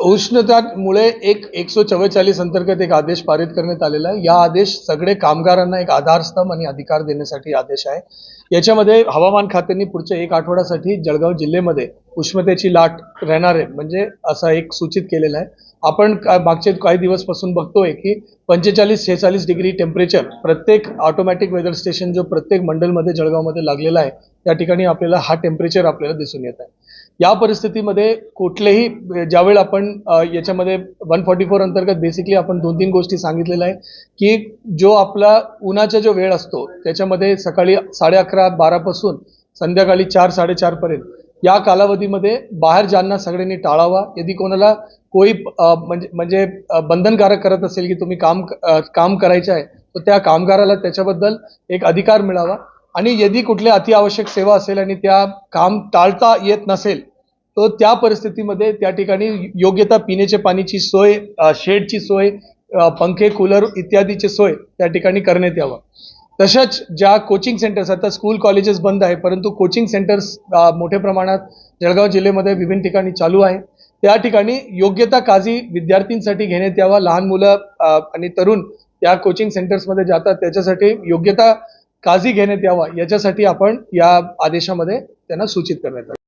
उष्णतामुळे एक एकशे चव्वेचाळीस अंतर्गत एक आदेश पारित करण्यात आलेला आहे. या आदेश सगळे कामगारांना एक आधारस्तंभ आणि अधिकार देण्यासाठी आदेश आहे. याच्यामध्ये हवामान खात्याने पुढच्या एक आठवड्यासाठी जळगाव जिल्ह्यामध्ये उष्णतेची लाट राहणार आहे म्हणजे असा एक सूचित केलेला आहे. आपण मागचे काही दिवसपासून बघतोय की पंचेचाळीस छेचाळीस डिग्री टेम्परेचर प्रत्येक ऑटोमॅटिक वेदर स्टेशन जो प्रत्येक मंडलमध्ये जळगावमध्ये लागलेला आहे त्या ठिकाणी आपल्याला हा टेम्परेचर आपल्याला दिसून येत आहे. या परिस्थितीमध्ये कुठलेही ज्यावेळी आपण याच्यामध्ये वन फॉर्टी फोर अंतर्गत बेसिकली आपण दोन तीन गोष्टी सांगितलेल्या आहे की जो आपला उन्हाचा जो वेळ असतो त्याच्यामध्ये सकाळी साडे अकरा बारापासून संध्याकाळी चार साडेचार पर्यंत या कालावधीमध्ये बाहेर जाणं सगळ्यांनी टाळावा. यदि कोणाला कोई म्हणजे म्हणजे बंधनकारक करत असेल की तुम्ही काम काम करायचं आहे तर त्या कामगाराला त्याच्याबद्दल एक अधिकार मिळावा. आणि यदी कुठल्या अतिआवश्यक सेवा असेल आणि त्या काम टाळता येत नसेल तर त्या परिस्थितीमध्ये त्या ठिकाणी योग्यता पिण्याच्या पाण्याची सोय शेडची सोय पंखे कूलर इत्यादीची सोय त्या ठिकाणी करण्यात यावं. तशाच ज्या कोचिंग सेंटर्स आता स्कूल कॉलेजेस बंद आहे परंतु कोचिंग सेंटर्स मोठ्या प्रमाणात जळगाव जिल्ह्यामध्ये विभिन्न ठिकाणी चालू आहे. त्या ठिकाणी योग्यता काळजी विद्यार्थ्यांसाठी घेण्यात यावा. लहान मुलं आणि तरुण त्या कोचिंग सेंटर्समध्ये जातात. त्याच्यासाठी योग्यता काळजी घेण्यात यावा याच्यासाठी आपण या आदेशामध्ये त्यांना सूचित करण्यात आलं.